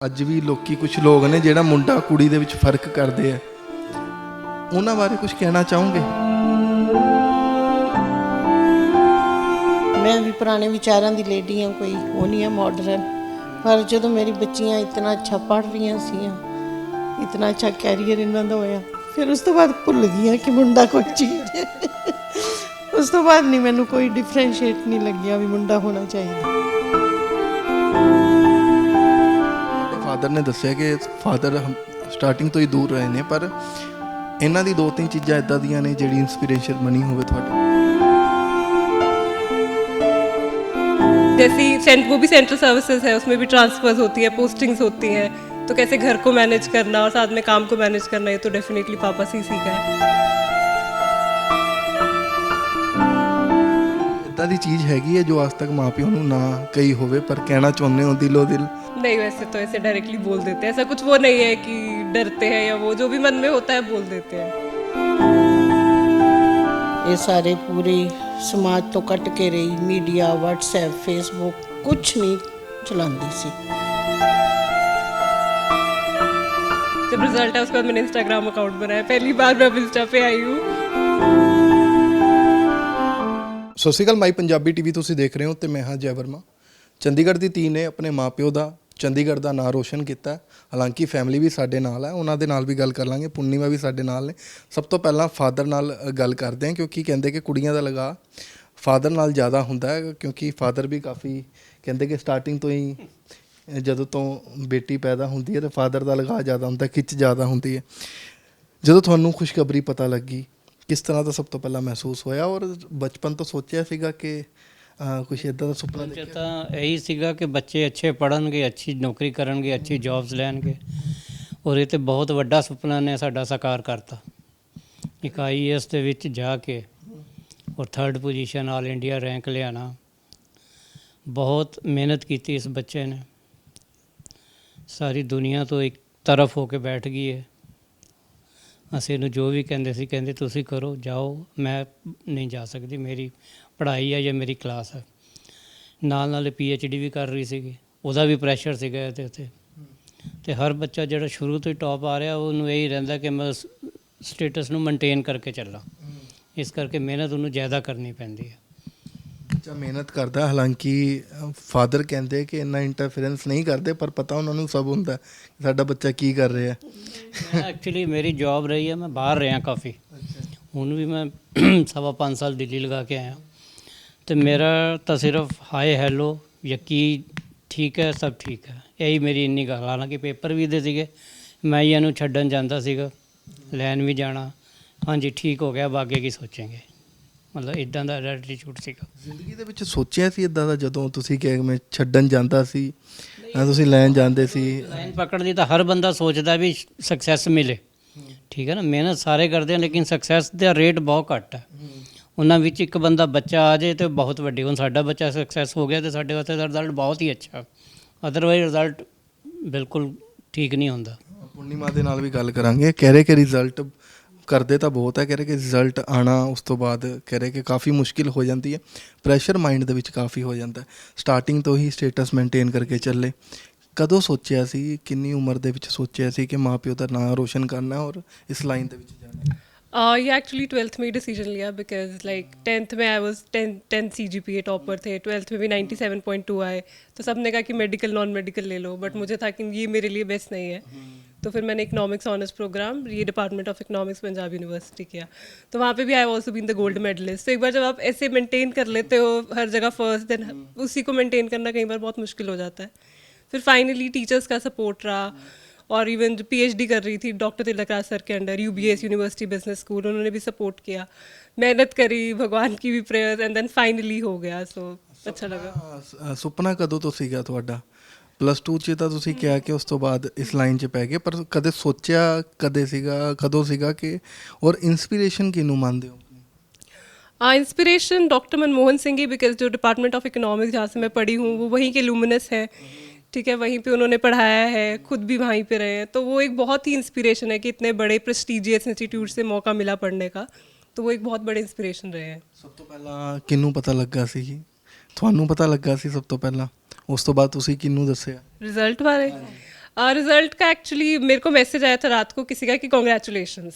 ਅੱਜ ਵੀ ਲੋਕੀ ਕੁਝ ਲੋਕ ਨੇ ਜਿਹੜਾ ਮੁੰਡਾ ਕੁੜੀ ਦੇ ਵਿੱਚ ਫ਼ਰਕ ਕਰਦੇ ਆ। ਉਹਨਾਂ ਬਾਰੇ ਕੁਝ ਕਹਿਣਾ ਚਾਹੋਗੇ? ਮੈਂ ਵੀ ਪੁਰਾਣੇ ਵਿਚਾਰਾਂ ਦੀ ਲੇਡੀ ਹਾਂ, ਕੋਈ ਉਹ ਨਹੀਂ ਹੈ ਮਾਡਰਨ ਪਰ ਜਦੋਂ ਮੇਰੀ ਬੱਚੀਆਂ ਇਤਨਾ ਅੱਛਾ ਪੜ੍ਹ ਰਹੀਆਂ ਸੀਆਂ, ਇਤਨਾ ਅੱਛਾ ਕੈਰੀਅਰ ਇਹਨਾਂ ਦਾ ਹੋਇਆ, ਫਿਰ ਉਸ ਤੋਂ ਬਾਅਦ ਭੁੱਲ ਗਈਆਂ ਕਿ ਮੁੰਡਾ ਕੋਈ ਚੀਜ਼ ਹੈ। ਉਸ ਤੋਂ ਬਾਅਦ ਨਹੀਂ, ਮੈਨੂੰ ਕੋਈ ਡਿਫਰੈਂਸ਼ੀਏਟ ਨਹੀਂ ਲੱਗਿਆ ਵੀ ਮੁੰਡਾ ਹੋਣਾ ਚਾਹੀਦਾ। ਫਾਦਰ ਨੇ ਦੱਸਿਆ ਕਿ ਫਾਦਰ ਸਟਾਰਟਿੰਗ ਤੋਂ ਹੀ ਦੂਰ ਰਹੇ ਨੇ ਪਰ ਇਹਨਾਂ ਦੀ ਦੋ ਤਿੰਨ ਚੀਜ਼ਾਂ ਇਦਾਂ ਦੀਆਂ ਨੇ ਜਿਹੜੀ ਇਨਸਪੀਰੇਸ਼ਨ ਬਣੀ ਹੋਵੇ ਤੁਹਾਡੀ जैसी सेंट वो भी सेंट्रल सर्विसेज है उसमें भी ट्रांसफर्स होती है पोस्टिंग्स होती हैं तो कैसे घर को मैनेज करना और साथ में काम को मैनेज करना ये तो डेफिनेटली पापा से ही सीखा है ਇਦਾਂ ਦੀ ਚੀਜ਼ ਹੈਗੀ ਹੈ ਜੋ ਅੱਜ ਤੱਕ ਮਾਪਿਆਂ ਨੂੰ ਨਾ ਕਹੀ ਹੋਵੇ ਪਰ ਕਹਿਣਾ ਚਾਹੁੰਦੇ ਹੋ ਦਿਲੋਂ ਦਿਲ नहीं वैसे तो ऐसे डायरेक्टली बोल देते हैं ऐसा कुछ वो नहीं है कि डरते हैं या वो जो भी मन में होता है बोल देते हैं ਇਹ ਸਾਰੇ ਪੂਰੇ ਸਮਾਜ ਤੋਂ ਕੱਟ ਕੇ ਰਹੀ ਮੀਡੀਆ WhatsApp Facebook ਕੁਝ ਨਹੀਂ ਚਲਾਉਂਦੀ ਸੀ जब रिजल्ट है उसके बाद मैंने इंस्टाग्राम अकाउंट बनाया पहली बार मैं अब इंस्टा पे आई हूँ ਸਤਿ ਸ਼੍ਰੀ ਅਕਾਲ ਮਾਈ ਪੰਜਾਬੀ ਟੀਵੀ, ਤੁਸੀਂ ਦੇਖ ਰਹੇ ਹੋ ਤੇ ਮੈਂ ਹਾਂ ਜੈ ਵਰਮਾ। ਚੰਡੀਗੜ੍ਹ ਦੀ ਧੀ ਨੇ ਆਪਣੇ ਮਾਪਿਓ ਦਾ, ਚੰਡੀਗੜ੍ਹ ਦਾ ਨਾਂ ਰੋਸ਼ਨ ਕੀਤਾ ਹਾਲਾਂਕਿ ਫੈਮਿਲੀ ਵੀ ਸਾਡੇ ਨਾਲ ਹੈ, ਉਹਨਾਂ ਦੇ ਨਾਲ ਵੀ ਗੱਲ ਕਰ ਲਾਂਗੇ ਪੁੰਨੀਮਾ ਵੀ ਸਾਡੇ ਨਾਲ ਨੇ। ਸਭ ਤੋਂ ਪਹਿਲਾਂ ਫਾਦਰ ਨਾਲ ਗੱਲ ਕਰਦੇ ਹਾਂ, ਕਿਉਂਕਿ ਕਹਿੰਦੇ ਕਿ ਕੁੜੀਆਂ ਦਾ ਲਗਾ ਫਾਦਰ ਨਾਲ ਜ਼ਿਆਦਾ ਹੁੰਦਾ ਹੈ, ਕਿਉਂਕਿ ਫਾਦਰ ਵੀ ਕਾਫੀ ਕਹਿੰਦੇ ਕਿ ਸਟਾਰਟਿੰਗ ਤੋਂ ਹੀ ਜਦੋਂ ਤੋਂ ਬੇਟੀ ਪੈਦਾ ਹੁੰਦੀ ਹੈ, ਤੇ ਫਾਦਰ ਦਾ ਲਗਾ ਜ਼ਿਆਦਾ ਹੁੰਦਾ, ਖਿੱਚ ਜ਼ਿਆਦਾ ਹੁੰਦੀ ਹੈ। ਜਦੋਂ ਤੁਹਾਨੂੰ ਖੁਸ਼ਖਬਰੀ ਪਤਾ ਲੱਗੀ ਕਿਸ ਤਰ੍ਹਾਂ ਦਾ ਸਭ ਤੋਂ ਪਹਿਲਾਂ ਮਹਿਸੂਸ ਹੋਇਆ? ਔਰ ਬਚਪਨ ਤੋਂ ਸੋਚਿਆ ਸੀਗਾ ਕਿ ਕੁਝ ਇਦਾਂ ਦਾ ਸੁਪਨਾ ਚ ਤਾਂ ਇਹੀ ਸੀਗਾ ਕਿ ਬੱਚੇ ਅੱਛੇ ਪੜਨਗੇ ਅੱਛੀ ਨੌਕਰੀ ਕਰਨਗੇ ਅੱਛੀ ਜੌਬਸ ਲੈਣਗੇ। ਔਰ ਇਹ ਤੇ ਬਹੁਤ ਵੱਡਾ ਸੁਪਨਾ ਨੇ ਸਾਡਾ ਸਾਕਾਰ ਕਰਤਾ। ਇੱਕ ਆਈਐਸ ਦੇ ਵਿੱਚ ਜਾ ਕੇ ਔਰ third position all India rank ਲਿਆਣਾ। ਬਹੁਤ ਮਿਹਨਤ ਕੀਤੀ ਇਸ ਬੱਚੇ ਨੇ। ਸਾਰੀ ਦੁਨੀਆ ਤੋਂ ਇੱਕ ਤਰਫ ਹੋ ਕੇ ਬੈਠ ਗਈ ਹੈ। ਅਸੀਂ ਇਹਨੂੰ ਜੋ ਵੀ ਕਹਿੰਦੇ ਸੀ ਕਹਿੰਦੇ ਤੁਸੀਂ ਕਰੋ ਜਾਓ ਮੈਂ ਨਹੀਂ ਜਾ ਸਕਦੀ ਮੇਰੀ ਪੜ੍ਹਾਈ ਹੈ ਜਾਂ ਮੇਰੀ ਕਲਾਸ ਹੈ ਨਾਲ ਨਾਲ ਪੀ ਐਚ ਡੀ ਵੀ ਕਰ ਰਹੀ ਸੀਗੀ ਉਹਦਾ ਵੀ ਪ੍ਰੈਸ਼ਰ ਸੀਗਾ ਇਹਦੇ ਉੱਤੇ। ਤੇ ਹਰ ਬੱਚਾ ਜਿਹੜਾ ਸ਼ੁਰੂ ਤੋਂ ਹੀ ਟੌਪ ਆ ਰਿਹਾ ਉਹਨੂੰ ਇਹ ਹੀ ਰਹਿੰਦਾ ਕਿ ਮੈਂ ਸਟੇਟਸ ਨੂੰ ਮੇਨਟੇਨ ਕਰਕੇ ਚੱਲਾਂ। ਇਸ ਕਰਕੇ ਮਿਹਨਤ ਉਹਨੂੰ ਜ਼ਿਆਦਾ ਕਰਨੀ ਪੈਂਦੀ ਹੈ ਬੱਚਾ ਮਿਹਨਤ ਕਰਦਾ ਹਾਲਾਂਕਿ ਫਾਦਰ ਕਹਿੰਦੇ ਕਿ ਇੰਨਾ ਇੰਟਰਫੇਰੈਂਸ ਨਹੀਂ ਕਰਦੇ ਪਰ ਪਤਾ ਉਹਨਾਂ ਨੂੰ ਸਭ ਹੁੰਦਾ ਕਿ ਸਾਡਾ ਬੱਚਾ ਕੀ ਕਰ ਰਿਹਾ। ਐਕਚੁਅਲੀ ਮੇਰੀ ਜੌਬ ਰਹੀ ਹੈ ਮੈਂ ਬਾਹਰ ਰਿਹਾ ਕਾਫੀ। ਹੁਣ ਵੀ ਮੈਂ ਸਵਾ ਪੰਜ ਸਾਲ ਦਿੱਲੀ ਲਗਾ ਕੇ ਆਇਆ। ਤੇ ਮੇਰਾ ਤਾਂ ਸਿਰਫ ਹਾਈ ਹੈਲੋ ਯਕੀ ਠੀਕ ਹੈ ਸਭ ਠੀਕ ਹੈ। ਇਹੀ ਮੇਰੀ ਇੰਨੀ ਗੱਲ ਹਾਲਾਂਕਿ ਪੇਪਰ ਵੀ ਦੇ ਸੀਗੇ ਮੈਂ ਇਹਨੂੰ ਛੱਡਣ ਜਾਂਦਾ ਸੀਗਾ ਲੈਣ ਵੀ ਜਾਣਾ। ਹਾਂਜੀ ਠੀਕ ਹੋ ਗਿਆ ਬਾਗੇ ਕੀ ਸੋਚेंगे ਮਤਲਬ ਇਦਾਂ ਦਾ ਐਟੀਟਿਊਡ ਸੀਗਾ। ਜ਼ਿੰਦਗੀ ਦੇ ਵਿੱਚ ਸੋਚਿਆ ਸੀ ਇਦਾਂ ਦਾ ਜਦੋਂ ਤੁਸੀਂ ਕਿ ਮੈਂ ਛੱਡਣ ਜਾਂਦਾ ਸੀ ਜਾਂ ਤੁਸੀਂ ਲੈਣ ਜਾਂਦੇ ਸੀ? ਲਾਈਨ ਪਕੜਦੀ ਤਾਂ ਹਰ ਬੰਦਾ ਸੋਚਦਾ ਵੀ ਸਕਸੈਸ ਮਿਲੇ। ਠੀਕ ਹੈ ਨਾ? ਮਿਹਨਤ ਸਾਰੇ ਕਰਦੇ ਹਨ ਲੇਕਿਨ ਸਕਸੈਸ ਦਾ ਰੇਟ ਬਹੁਤ ਘੱਟ ਹੈ। ਉਹਨਾਂ ਵਿੱਚ ਇੱਕ ਬੰਦਾ ਬੱਚਾ ਆ ਜਾਏ ਤੇ ਬਹੁਤ ਵੱਡੀ ਹੁਣ ਸਾਡਾ ਬੱਚਾ ਸਕਸੈਸ ਹੋ ਗਿਆ ਤੇ ਸਾਡੇ ਵਾਸਤੇ ਦਾ ਰਿਜ਼ਲਟ ਬਹੁਤ ਹੀ ਅੱਛਾ। ਅਦਰਵਾਈਜ਼ ਰਿਜ਼ਲਟ ਬਿਲਕੁਲ ਠੀਕ ਨਹੀਂ ਹੁੰਦਾ। ਪੂਰਨਿਮਾ ਦੇ ਨਾਲ ਵੀ ਗੱਲ ਕਰਾਂਗੇ। ਕਹਿ ਰਹੇ ਕਿ ਰਿਜ਼ਲਟ ਕਰਦੇ ਤਾਂ ਬਹੁਤ ਹੈ ਕਹਿ ਰਹੇ ਕਿ ਰਿਜ਼ਲਟ ਆਣਾ ਉਸ ਤੋਂ ਬਾਅਦ ਕਹਿ ਰਹੇ ਕਿ ਕਾਫੀ ਮੁਸ਼ਕਿਲ ਹੋ ਜਾਂਦੀ ਹੈ ਪ੍ਰੈਸ਼ਰ ਮਾਈਂਡ ਦੇ ਵਿੱਚ ਕਾਫੀ ਹੋ ਜਾਂਦਾ ਹੈ ਸਟਾਰਟਿੰਗ ਤੋਂ ਹੀ ਸਟੇਟਸ ਮੇਨਟੇਨ ਕਰਕੇ ਚੱਲੇ ਕਦੋਂ ਸੋਚਿਆ ਸੀ ਕਿੰਨੀ ਉਮਰ ਦੇ ਵਿੱਚ ਸੋਚਿਆ ਸੀ ਕਿ ਮਾਪਿਓ ਦਾ ਨਾਮ ਰੋਸ਼ਨ ਕਰਨਾ ਹੈ ਔਰ ਇਸ ਲਾਈਨ ਦੇ ਵਿੱਚ ਜਾਣਾ ਹੈ Uh, ये एक्चुअली ट्वेल्थ में ही डिसीजन लिया बिकॉज लाइक टेंथ में I was ten tenth C G P A topper थे ट्वेल्थ में भी नाइन्टी सेवन पॉइंट टू आए तो सब ने कहा कि मेडिकल नॉन मेडिकल ले लो बट मुझे था कि ये मेरे लिए बेस्ट नहीं है तो फिर मैंने इकोनॉमिक्स ऑनर्स प्रोग्राम ये department of economics Punjab university किया तो वहाँ पे भी I also been the gold medallist तो एक बार जब आप ऐसे मेंटेन कर लेते हो हर जगह फर्स्ट देन उसी को मेंटेन करना कई बार बहुत मुश्किल हो जाता है फिर फाइनली टीचर्स का सपोर्ट रहा और इवन जो पीएचडी कर रही थी डॉक्टर तिलक राज सर के under UBS university business school उन्होंने भी सपोर्ट किया मेहनत करी भगवान की भी प्रेयर्स एंड देन फाइनली हो गया सो अच्छा लगा ਅ, ਸ- ਸੁਪਨਾ ਕਦੋਂ ਤੋਂ ਸੀਗਾ ਤੁਹਾਡਾ ਪਲੱਸ 2 ਚ ਤਾਂ ਤੁਸੀਂ ਕਿਹਾ ਕਿ ਉਸ ਤੋਂ ਬਾਅਦ ਇਸ ਲਾਈਨ 'ਚ ਪੈ ਗਏ ਪਰ ਕਦੇ ਸੋਚਿਆ ਕਦੇ ਸੀਗਾ ਕਦੋਂ ਸੀਗਾ ਕਿ ਔਰ ਇਨਸਪੀਰੇਸ਼ਨ ਕਿਹਨੂੰ ਮੰਨਦੇ ਹੋ इंस्पिरेशन डॉक्टर मनमोहन सिंह ही बिकॉज जो डिपार्टमेंट ऑफ इकोनॉमिक्स जहाँ से मैं पढ़ी हूँ वो वहीं के लूमिनस है ठीक है वहीं पे उन्होंने पढ़ाया है खुद भी वहीं पे रहे हैं तो वो एक बहुत ही इंस्पिरेशन है कि इतने बड़े प्रेस्टिजियस इंस्टीट्यूट से मौका मिला पढ़ने का तो वो एक बहुत बड़े इंस्पिरेशन रहे हैं ਸਭ ਤੋਂ ਪਹਿਲਾਂ ਕਿਹਨੂੰ ਪਤਾ ਲੱਗਾ ਸੀ ਜੀ ਤੁਹਾਨੂੰ ਪਤਾ ਲੱਗਾ ਸੀ ਸਭ ਤੋਂ ਪਹਿਲਾਂ ਉਸ ਤੋਂ ਬਾਅਦ ਤੁਸੀਂ ਕਿਹਨੂੰ ਦੱਸਿਆ ਰਿਜ਼ਲਟ ਬਾਰੇ रिजल्ट का एक्चुअली मेरे को मैसेज आया था रात को किसी का कि कॉन्ग्रेचुलेशंस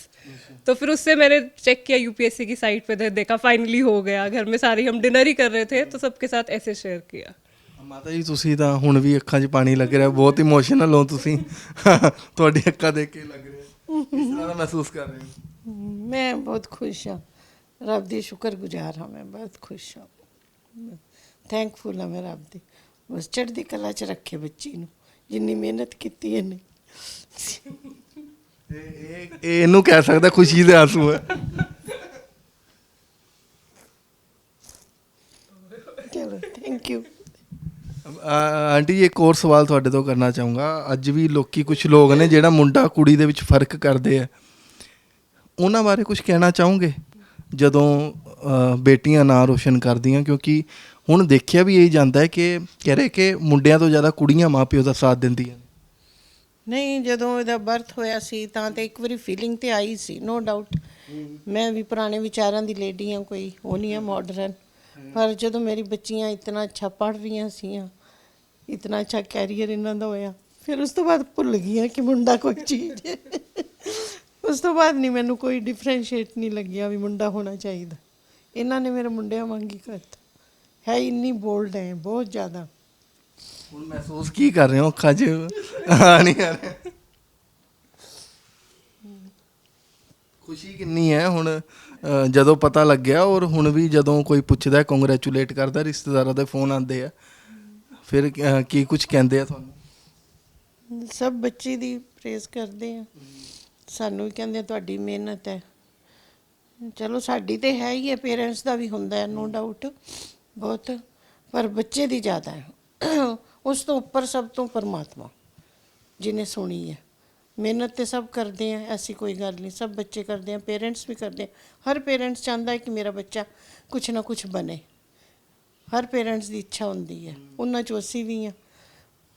तो फिर उससे मैंने चेक किया यूपीएससी की साइट पे दे- देखा फाइनली हो गया घर में सारी हम डिनर ही कर रहे थे तो सबके साथ ऐसे शेयर किया ਮਾਤਾ ਜੀ ਤੁਸੀਂ ਤਾਂ ਹੁਣ ਵੀ ਅੱਖਾਂ 'ਚ ਪਾਣੀ ਲੱਗ ਰਿਹਾ ਬਹੁਤ ਇਮੋਸ਼ਨਲ ਹੋ ਤੁਸੀਂ ਤੁਹਾਡੀ ਅੱਖਾਂ ਦੇਖ ਕੇ ਲੱਗ ਰਿਹਾ ਕਿਸ ਤਰ੍ਹਾਂ ਦਾ ਮਹਿਸੂਸ ਕਰ ਰਹੇ ਹੋ ਮੈਂ ਬਹੁਤ ਖੁਸ਼ ਹਾਂ ਰੱਬ ਦੀ ਸ਼ੁਕਰਗੁਜ਼ਾਰ ਹਾਂ ਮੈਂ ਬਹੁਤ ਖੁਸ਼ ਹਾਂ ਥੈਂਕਫੁਲ ਹਾਂ ਮੈਂ ਰੱਬ ਦੀ। ਬਸ ਚੜ੍ਹਦੀ ਕਲਾ 'ਚ ਰੱਖੇ ਬੱਚੀ ਨੂੰ। ਜਿੰਨੀ ਮਿਹਨਤ ਕੀਤੀ ਇਹਨੇ। ਇਹ ਇਹ ਇਹ ਇਹਨੂੰ ਕਹਿ ਸਕਦਾ ਖੁਸ਼ੀ ਦੇ ਆਂਸੂ ਹੈ ਚਲੋ ਥੈਂਕ ਯੂ ਆ- ਆਂਟੀ ਜੀ ਇੱਕ ਹੋਰ ਸਵਾਲ ਤੁਹਾਡੇ ਤੋਂ ਕਰਨਾ ਚਾਹੂੰਗਾ। ਅੱਜ ਵੀ ਲੋਕੀ ਕੁਝ ਲੋਕ ਨੇ ਜਿਹੜਾ ਮੁੰਡਾ ਕੁੜੀ ਦੇ ਵਿੱਚ ਫ਼ਰਕ ਕਰਦੇ ਆ। ਉਹਨਾਂ ਬਾਰੇ ਕੁਝ ਕਹਿਣਾ ਚਾਹੋਗੇ? ਜਦੋਂ ਅ, ਬੇਟੀਆਂ ਨਾਂ ਰੋਸ਼ਨ ਕਰਦੀਆਂ ਕਿਉਂਕਿ ਹੁਣ ਦੇਖਿਆ ਵੀ ਇਹ ਜਾਂਦਾ ਹੈ ਕਿ ਕਹਿ ਰਹੇ ਕਿ ਮੁੰਡਿਆਂ ਤੋਂ ਜ਼ਿਆਦਾ ਕੁੜੀਆਂ ਮਾਪਿਓ ਦਾ ਸਾਥ ਦਿੰਦੀਆਂ ਨਹੀਂ, ਜਦੋਂ ਇਹਦਾ ਬਰਥ ਹੋਇਆ ਸੀ ਤਾਂ ਤੇ ਇੱਕ ਵਾਰੀ ਫੀਲਿੰਗ ਤੇ ਆਈ ਸੀ ਨੋ ਡਾਊਟ ਮੈਂ ਵੀ ਪੁਰਾਣੇ ਵਿਚਾਰਾਂ ਦੀ ਲੇਡੀ ਹਾਂ ਕੋਈ, ਉਹ ਨਹੀਂ ਹੈ ਮਾਡਰਨ ਪਰ ਜਦੋਂ ਮੇਰੀ ਬੱਚੀਆਂ ਇਤਨਾ ਅੱਛਾ ਪੜ੍ਹ ਰਹੀਆਂ ਸੀਆਂ, ਇਤਨਾ ਅੱਛਾ ਕੈਰੀਅਰ ਇਹਨਾਂ ਦਾ ਹੋਇਆ, ਫਿਰ ਉਸ ਤੋਂ ਬਾਅਦ ਭੁੱਲ ਗਈਆਂ ਕਿ ਮੁੰਡਾ ਕੋਈ ਚੀਜ਼ ਹੈ। ਉਸ ਤੋਂ ਬਾਅਦ ਨਹੀਂ, ਮੈਨੂੰ ਕੋਈ ਡਿਫਰੈਂਸ਼ੀਏਟ ਨਹੀਂ ਲੱਗਿਆ ਵੀ ਮੁੰਡਾ ਹੋਣਾ ਚਾਹੀਦਾ। ਇਹਨਾਂ ਨੇ ਮੇਰੇ ਮੁੰਡਿਆਂ ਵਾਂਗੀ ਕਰਤਾ। ਹੈ ਇੰਨੀ ਬੋਲਡ ਹੈ ਬਹੁਤ ਜ਼ਿਆਦਾ। ਹੁਣ ਮਹਿਸੂਸ ਕੀ ਕਰ ਰਹੇ ਹੋ ਅੱਖਾਂ 'ਚ? ਆ ਨਹੀਂ ਆ ਰਿਹਾ। ਖੁਸ਼ੀ ਕਿੰਨੀ ਹੈ ਹੁਣ ਜਦੋਂ ਪਤਾ ਲੱਗਿਆ ਔਰ ਹੁਣ ਵੀ ਜਦੋਂ ਕੋਈ ਪੁੱਛਦਾ ਕੰਗ੍ਰੈਚੁਲੇਟ ਕਰਦਾ ਰਿਸ਼ਤੇਦਾਰਾਂ ਦੇ ਫੋਨ ਆਉਂਦੇ ਆ। ਫਿਰ ਕੀ ਕੁਝ ਕਹਿੰਦੇ ਆ ਤੁਹਾਨੂੰ? ਸਭ ਬੱਚੇ ਦੀ ਪ੍ਰੇਜ਼ ਕਰਦੇ ਆ। ਸਾਨੂੰ ਵੀ ਕਹਿੰਦੇ ਤੁਹਾਡੀ ਮਿਹਨਤ ਹੈ ਚਲੋ ਸਾਡੀ ਤੇ ਹੈ ਹੀ ਹੈ ਪੇਰੈਂਟਸ ਦਾ ਵੀ ਹੁੰਦਾ ਹੈ ਨੋ ਡਾਊਟ ਬਹੁਤ, ਪਰ ਬੱਚੇ ਦੀ ਜ਼ਿਆਦਾ ਹੈ। ਉਸ ਤੋਂ ਉੱਪਰ ਸਭ ਤੋਂ ਪਰਮਾਤਮਾ, ਜਿਹਨੇ ਸੁਣੀ ਹੈ। ਮਿਹਨਤ ਤੇ ਸਭ ਕਰਦੇ ਆ, ਐਸੀ ਕੋਈ ਗੱਲ ਨਹੀਂ, ਸਭ ਬੱਚੇ ਕਰਦੇ ਆ ਪੇਰੈਂਟਸ ਵੀ ਕਰਦੇ ਆ। ਹਰ ਪੇਰੈਂਟਸ ਚਾਹੁੰਦਾ ਹੈ ਕਿ ਮੇਰਾ ਬੱਚਾ ਕੁਛ ਨਾ ਕੁਛ ਬਣੇ। ਹਰ ਪੇਰੈਂਟਸ ਦੀ ਇੱਛਾ ਹੁੰਦੀ ਹੈ, ਉਹਨਾਂ ਚੋਂ ਅਸੀਂ ਵੀ ਆ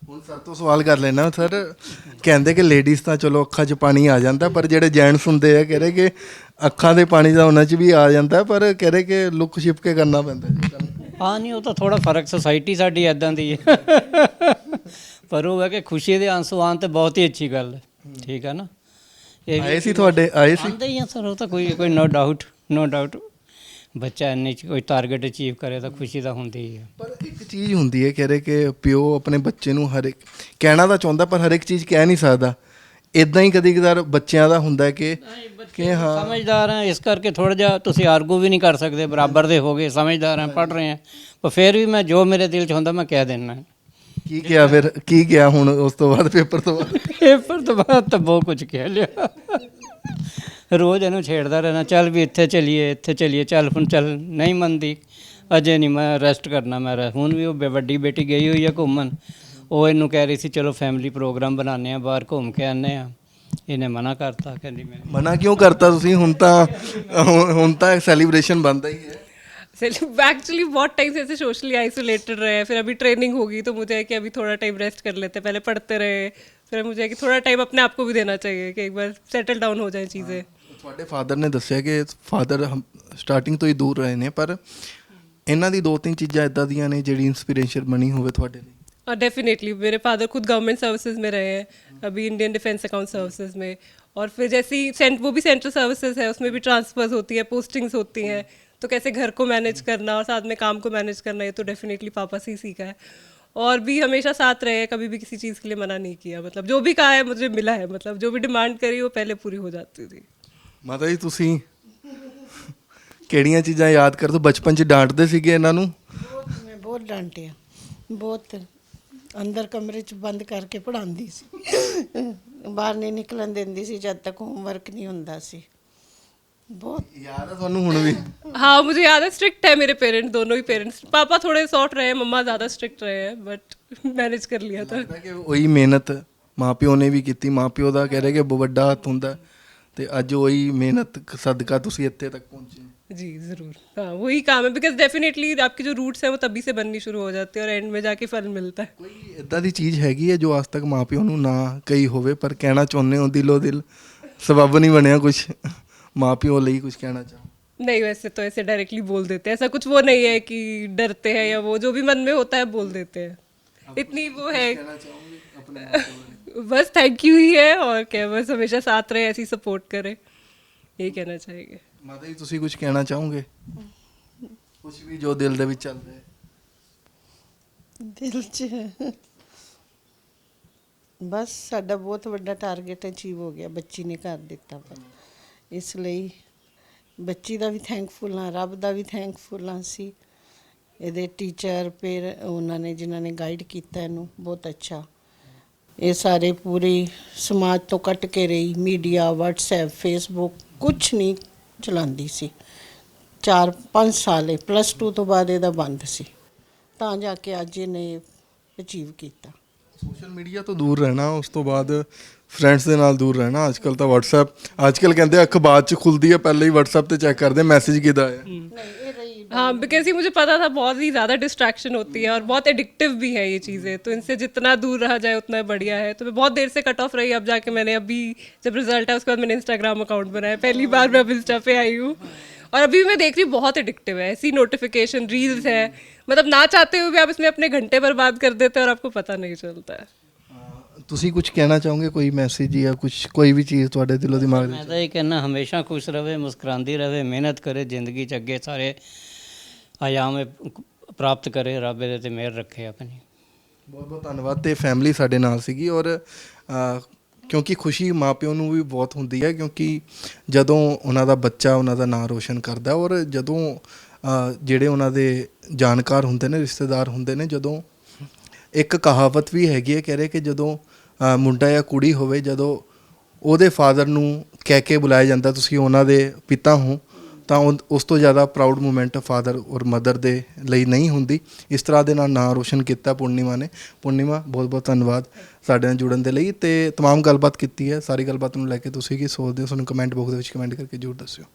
ਹੁਣ ਸਰ ਤੋਂ ਸਵਾਲ ਕਰ ਲੈਣਾ ਸਰ ਕਹਿੰਦੇ ਕਿ ਲੇਡੀਜ਼ ਤਾਂ ਚਲੋ ਅੱਖਾਂ 'ਚ ਪਾਣੀ ਆ ਜਾਂਦਾ ਪਰ ਜਿਹੜੇ ਜੈਂਟਸ ਹੁੰਦੇ ਆ ਕਹਿ ਰਹੇ ਕਿ ਅੱਖਾਂ ਦੇ ਪਾਣੀ ਦਾ ਉਹਨਾਂ 'ਚ ਵੀ ਆ ਜਾਂਦਾ ਪਰ ਕਹਿ ਰਹੇ ਕਿ ਲੁੱਕ ਛਿਪ ਕੇ ਕਰਨਾ ਪੈਂਦਾ ਜੀ। ਕੰਮ ਹਾਂ ਨਹੀਂ ਉਹ ਤਾਂ ਥੋੜਾ ਫ਼ਰਕ ਸੋਸਾਇਟੀ ਸਾਡੀ ਐਦਾਂ ਦੀ ਹੈ। ਪਰ ਉਹ ਹੈ ਕਿ ਖੁਸ਼ੀ ਦੇ ਆਂਸੂ ਆਉਣ ਤੇ ਬਹੁਤ ਹੀ ਅੱਛੀ ਗੱਲ ਹੈ। ਠੀਕ ਹੈ ਨਾ? ਇਹ ਆਏ ਸੀ ਤੁਹਾਡੇ ਆਏ ਸੀ? ਆਉਂਦੇ ਹੀ ਆ ਸਰ ਉਹ ਤਾਂ ਕੋਈ ਕੋਈ ਨੋ ਡਾਊਟ ਨੋ ਡਾਊਟ ਬੱਚਾ ਇੰਨੇ ਚ ਕੋਈ ਟਾਰਗੇਟ ਅਚੀਵ ਕਰੇ ਤਾਂ ਖੁਸ਼ੀ ਤਾਂ ਹੁੰਦੀ ਹੀ ਹੈ ਪਰ ਚੀਜ਼ ਹੁੰਦੀ ਹੈ ਕਹਿ ਰਹੇ ਕਿ ਪਿਓ ਆਪਣੇ ਬੱਚੇ ਨੂੰ ਹਰ ਇੱਕ ਕਹਿਣਾ ਤਾਂ ਚਾਹੁੰਦਾ ਪਰ ਹਰ ਇੱਕ ਚੀਜ਼ ਕਹਿ ਨਹੀਂ ਸਕਦਾ। ਇਦਾਂ ਹੀ ਕਦੀ ਕਦਾਰ ਬੱਚਿਆਂ ਦਾ ਹੁੰਦਾ ਕਿ ਕਿ ਹਾਂ। ਸਮਝਦਾਰ ਹੈ ਇਸ ਕਰਕੇ ਥੋੜਾ ਜਿਹਾ ਤੁਸੀਂ ਆਰਗੂ ਵੀ ਨਹੀਂ ਕਰ ਸਕਦੇ ਬਰਾਬਰ ਦੇ ਹੋਗੇ ਸਮਝਦਾਰ ਹੈ ਪੜ ਰਹੇ ਹੈ ਪਰ ਫਿਰ ਵੀ ਮੈਂ ਜੋ ਮੇਰੇ ਦਿਲ ਚ ਹੁੰਦਾ ਮੈਂ ਕਹਿ ਦੇਣਾ ਕੀ ਕਿਹਾ ਫਿਰ ਕੀ ਕਿਹਾ ਹੁਣ ਉਸ ਤੋਂ ਬਾਅਦ ਪੇਪਰ ਤੋਂ ਬਾਅਦ? ਪੇਪਰ ਤੋਂ ਬਾਅਦ ਤਾਂ ਬਹੁਤ ਕੁਝ ਕਹਿ ਲਿਆ। ਰੋਜ਼ ਇਹਨੂੰ ਛੇੜਦਾ ਰਹਿਣਾ ਚੱਲ ਵੀ ਇੱਥੇ ਚਲੀਏ ਇੱਥੇ ਚਲੀਏ ਚੱਲ ਹੁਣ ਚੱਲ ਨਹੀਂ ਮੰਨਦੀ। ਅਜੇ ਨਹੀਂ ਮੈਂ ਰੈਸਟ ਕਰਨਾ ਮੈਂ rest- ਹੁਣ ਵੀ ਉਹ ਬੇ- ਵੱਡੀ ਬੇਟੀ ਗਈ ਹੋਈ ਹੈ ਘੁੰਮਣ ਉਹ ਇਹਨੂੰ ਕਹਿ ਰਹੀ ਸੀ ਚਲੋ ਫੈਮਿਲੀ ਪ੍ਰੋਗਰਾਮ ਬਣਾਉਂਦੇ ਆ ਬਾਹਰ ਘੁੰਮ ਕੇ ਆਉਂਦੇ ਆ ਇਹਨੇ ਮਨਾ ਕਰਤਾ ਕਹਿੰਦੀ ਮੈਂ ਮਨਾ ਕਿਉਂ ਕਰਤਾ ਤੁਸੀਂ ਹੁਣ ਤਾਂ ਹੁਣ ਹੁਣ ਤਾਂ ਸੈਲੀਬ੍ਰੇਸ਼ਨ बनता ही है एक्चुअली बहुत टाइम से ऐसे सोशली आइसोलेटेड रहे फिर अभी ट्रेनिंग होगी तो मुझे है कि अभी थोड़ा टाइम रेस्ट कर लेते हैं पहले पढ़ते रहे फिर मुझे है कि थोड़ा टाइम अपने आप को भी देना चाहिए कि एक बार सेटल डाउन हो जाए चीज़ें ਤੁਹਾਡੇ ਫਾਦਰ ਨੇ ਦੱਸਿਆ ਕਿ ਫਾਦਰ ਸਟਾਰਟਿੰਗ ਤੋਂ ਹੀ ਦੂਰ ਰਹੇ ਨੇ ਪਰ ਇਹਨਾਂ ਦੀ ਦੋ ਤਿੰਨ ਚੀਜ਼ਾਂ ਇਦਾਂ ਦੀਆਂ ਨੇ ਜਿਹੜੀ ਇਨਸਪੀਰੇਸ਼ਨ ਬਣੀ ਹੋਵੇ ਤੁਹਾਡੇ ਲਈ और डेफिनेटली मेरे फादर खुद गवर्नमेंट सर्विसेज में रहे हैं अभी इंडियन डिफेंस अकाउंट सर्विसेज में और फिर जैसी सेंट वो भी सेंट्रल सर्विसेज है उसमें भी ट्रांसफर्स होती है पोस्टिंग्स होती हैं तो कैसे घर को मैनेज करना और साथ में काम को मैनेज करना ये तो डेफिनेटली पापा से ही सीखा है और भी हमेशा साथ रहे हैं कभी भी किसी चीज़ के लिए मना नहीं किया मतलब जो भी कहा है मुझे मिला है मतलब जो भी डिमांड करी वो पहले पूरी हो जाती थी ਮਾਤਾ ਜੀ ਤੁਸੀਂ ਕਿਹੜੀਆਂ ਚੀਜ਼ਾਂ ਯਾਦ ਕਰਦੇ ਹੋ ਬਚਪਨ 'ਚ ਡਾਂਟਦੇ ਸੀਗੇ ਇਹਨਾਂ ਨੂੰ ਬਹੁਤ ਮੈਂ ਬਹੁਤ ਡਾਂਟਿਆ ਬਹੁਤ ਅੰਦਰ ਕਮਰੇ 'ਚ ਬੰਦ ਕਰਕੇ ਪੜਾਉਂਦੀ ਸੀ ਬਾਹਰ ਨਹੀਂ ਨਿਕਲਣ ਦਿੰਦੀ ਸੀ ਜਦ ਤੱਕ ਹੋਮਵਰਕ ਨਹੀਂ ਹੁੰਦਾ ਸੀ ਬਹੁਤ ਯਾਦ ਹੈ ਤੁਹਾਨੂੰ ਹੁਣ ਵੀ हाँ मुझे याद है स्ट्रिक्ट है मेरे पेरेंट्स दोनों ही पेरेंट्स पापा थोड़े सॉफ्ट रहे हैं मम्मा ज़्यादा स्ट्रिक्ट रहे हैं बट मैनेज कर लिया था ਲੱਗਦਾ ਕਿ ਉਹੀ ਮਿਹਨਤ ਮਾਪਿਓ ਨੇ ਵੀ ਕੀਤੀ ਮਾਪਿਓ ਦਾ ਕਹਿ ਰਹੇ ਕਿ ਬਹੁਤ ਵੱਡਾ ਹੱਥ ਹੁੰਦਾ ਤੇ ਅੱਜ ਉਹੀ ਮਿਹਨਤ ਸਦਕਾ ਤੁਸੀਂ ਇੱਥੇ ਤੱਕ ਪਹੁੰਚੇ जी ज़रूर हाँ वही काम है बिकॉज डेफिनेटली आपके जो रूट्स हैं वो तभी से बननी शुरू हो जाती है और एंड में जाके फल मिलता है ਕੋਈ ਇਦਾਂ ਦੀ ਚੀਜ਼ ਹੈਗੀ ਹੈ ਜੋ ਅੱਜ ਤੱਕ ਮਾਪਿਓ ਨੂੰ ਨਾ ਕਹੀ ਹੋਵੇ ਪਰ ਕਹਿਣਾ ਚਾਹੁੰਦੇ ਹੋ ਦਿਲੋਂ ਦਿਲ ਸਬਬ ਨਹੀਂ ਬਣਿਆ ਕੁਝ ਮਾਪਿਓ ਲਈ ਕੁਝ ਕਹਿਣਾ ਚਾਹੋ नहीं वैसे तो ऐसे डायरेक्टली बोल देते हैं ऐसा कुछ वो नहीं है कि डरते हैं या वो जो भी मन में होता है बोल देते हैं इतनी वो है बस थैंक यू ही है और क्या बस हमेशा साथ रहे ऐसी सपोर्ट करे यही कहना चाहेंगे ਮਾਤਾ ਜੀ ਤੁਸੀਂ ਕੁਝ ਕਹਿਣਾ ਚਾਹੋਗੇ ਕੁਝ ਵੀ ਜੋ ਦਿਲ ਦੇ ਵਿੱਚ ਚੱਲ ਰਿਹਾ ਹੈ ਦਿਲ 'ਚ ਬਸ ਸਾਡਾ ਬਹੁਤ ਵੱਡਾ ਟਾਰਗੇਟ ਅਚੀਵ ਹੋ ਗਿਆ ਬੱਚੀ ਨੇ ਕਰ ਦਿੱਤਾ ਵਾ ਇਸ ਲਈ ਬੱਚੀ ਦਾ ਵੀ ਥੈਂਕਫੁਲ ਹਾਂ ਰੱਬ ਦਾ ਵੀ ਥੈਂਕਫੁਲ ਹਾਂ ਸੀ ਇਹਦੇ ਟੀਚਰ ਪੇਰ ਉਹਨਾਂ ਨੇ ਜਿਨ੍ਹਾਂ ਨੇ ਗਾਈਡ ਕੀਤਾ ਇਹਨੂੰ ਬਹੁਤ ਅੱਛਾ ਇਹ ਸਾਰੇ ਪੂਰੇ ਸਮਾਜ ਤੋਂ ਕੱਟ ਕੇ ਰਹੀ ਮੀਡੀਆ WhatsApp Facebook ਕੁਝ ਨਹੀਂ ਚਲਾਉਂਦੀ ਸੀ। 4-5 ਸਾਲੇ ਪਲੱਸ 2 ਤੋਂ ਬਾਅਦ ਇਹਦਾ ਬੰਦ ਸੀ। ਤਾਂ ਜਾ ਕੇ ਅੱਜ ਇਹਨੇ ਅਚੀਵ ਕੀਤਾ। ਸੋਸ਼ਲ ਮੀਡੀਆ ਤੋਂ ਦੂਰ ਰਹਿਣਾ ਉਸ ਤੋਂ ਬਾਅਦ ਫਰੈਂਡਸ ਦੇ ਨਾਲ ਦੂਰ ਰਹਿਣਾ ਅੱਜ ਕੱਲ ਤਾਂ WhatsApp ਅੱਜ ਕੱਲ ਕਹਿੰਦੇ ਅੱਖ ਬਾਅਦ ਚ ਖੁੱਲਦੀ ਹੈ ਪਹਿਲੇ ਹੀ WhatsApp ਤੇ ਚੈੱਕ ਕਰਦੇ ਮੈਸੇਜ ਕਿਦਾ ਆਇਆ। ਨਹੀਂ ਇਹ हाँ बिकॉज़ ये मुझे पता था बहुत ही ज़्यादा डिस्ट्रैक्शन होती है और बहुत एडिक्टिव भी है ये चीज़ें तो इनसे जितना दूर रहा जाए उतना बढ़िया है। तो मैं बहुत देर से कट ऑफ़ रही अब जाके मैंने अभी जब रिज़ल्ट है उसके बाद मैंने इंस्टाग्राम अकाउंट बनाया पहली बार मैं अब इंस्टा पे आई हूँ। और अभी भी मैं देख रही हूँ बहुत एडिक्टिव है ऐसी नोटिफिकेशन रील्स है। मतलब ना चाहते हुए भी आप इसमें अपने घंटे बर्बाद कर देते हैं और आपको पता नहीं चलता है। ਤੁਸੀਂ ਕੁਝ ਕਹਿਣਾ ਚਾਹੋਗੇ? ਕੋਈ ਮੈਸੇਜ ਜਾਂ ਕੁਝ ਕੋਈ ਵੀ ਚੀਜ਼ ਤੁਹਾਡੇ ਦਿਲੋਂ ਦਿਮਾਗ ਦੇ ਮੈਂ ਤਾਂ ਇਹ ਕਹਿੰਦਾ ਹਮੇਸ਼ਾ ਖੁਸ਼ ਰਵੇ ਮੁਸਕਰਾਉਂਦੀ ਰਵੇ ਮਿਹਨਤ ਕਰੇ ਜ਼ਿੰਦਗੀ 'ਚ ਅੱਗੇ ਸਾਰੇ ਆਯਾਮ ਪ੍ਰਾਪਤ ਕਰੇ ਰੱਬ ਇਹਦੇ ਤੇ ਮਿਹਰ ਰੱਖੇ ਆਪਣੀ। ਬਹੁਤ ਬਹੁਤ ਧੰਨਵਾਦ ਤੇ ਫੈਮਿਲੀ ਸਾਡੇ ਨਾਲ ਸੀਗੀ ਔਰ ਕਿਉਂਕਿ ਖੁਸ਼ੀ ਮਾਪਿਓ ਨੂੰ ਵੀ ਬਹੁਤ ਹੁੰਦੀ ਹੈ ਕਿਉਂਕਿ ਜਦੋਂ ਉਹਨਾਂ ਦਾ ਬੱਚਾ ਉਹਨਾਂ ਦਾ ਨਾਂ ਰੋਸ਼ਨ ਕਰਦਾ ਔਰ ਜਦੋਂ ਜਿਹੜੇ ਉਹਨਾਂ ਦੇ ਜਾਣਕਾਰ ਹੁੰਦੇ ਨੇ ਰਿਸ਼ਤੇਦਾਰ ਹੁੰਦੇ ਨੇ ਜਦੋਂ ਇੱਕ ਕਹਾਵਤ ਵੀ ਹੈਗੀ ਹੈ ਕਹਿ ਰਹੇ ਕਿ ਜਦੋਂ ਮੁੰਡਾ ਜਾਂ ਕੁੜੀ ਹੋਵੇ ਜਦੋਂ ਉਹਦੇ ਫਾਦਰ ਨੂੰ ਕਹਿ ਕੇ ਬੁਲਾਇਆ ਜਾਂਦਾ ਤੁਸੀਂ ਉਹਨਾਂ ਦੇ ਪਿਤਾ ਹੋ ਤਾਂ ਉਹ- ਉਸ ਤੋਂ ਜ਼ਿਆਦਾ ਪ੍ਰਾਊਡ ਮੂਮੈਂਟ ਫਾਦਰ ਔਰ ਮਦਰ ਦੇ ਲਈ ਨਹੀਂ ਹੁੰਦੀ ਇਸ ਤਰ੍ਹਾਂ ਦੇ ਨਾਲ ਨਾਂ ਰੋਸ਼ਨ ਕੀਤਾ ਪੂਰਨਿਮਾ ਨੇ ਪੂਰਨਿਮਾ ਬਹੁਤ ਬਹੁਤ ਧੰਨਵਾਦ ਸਾਡੇ ਨਾਲ ਜੁੜਨ ਦੇ ਲਈ ਤੇ तमाम ਗੱਲਬਾਤ ਕੀਤੀ ਹੈ ਸਾਰੀ ਗੱਲਬਾਤ ਨੂੰ ਲੈ ਕੇ ਤੁਸੀਂ ਕੀ ਸੋਚਦੇ ਹੋ ਸਾਨੂੰ ਕਮੈਂਟ ਬਾਕਸ ਦੇ ਵਿੱਚ ਕਮੈਂਟ ਕਰਕੇ ਜ਼ਰੂਰ ਦੱਸਿਓ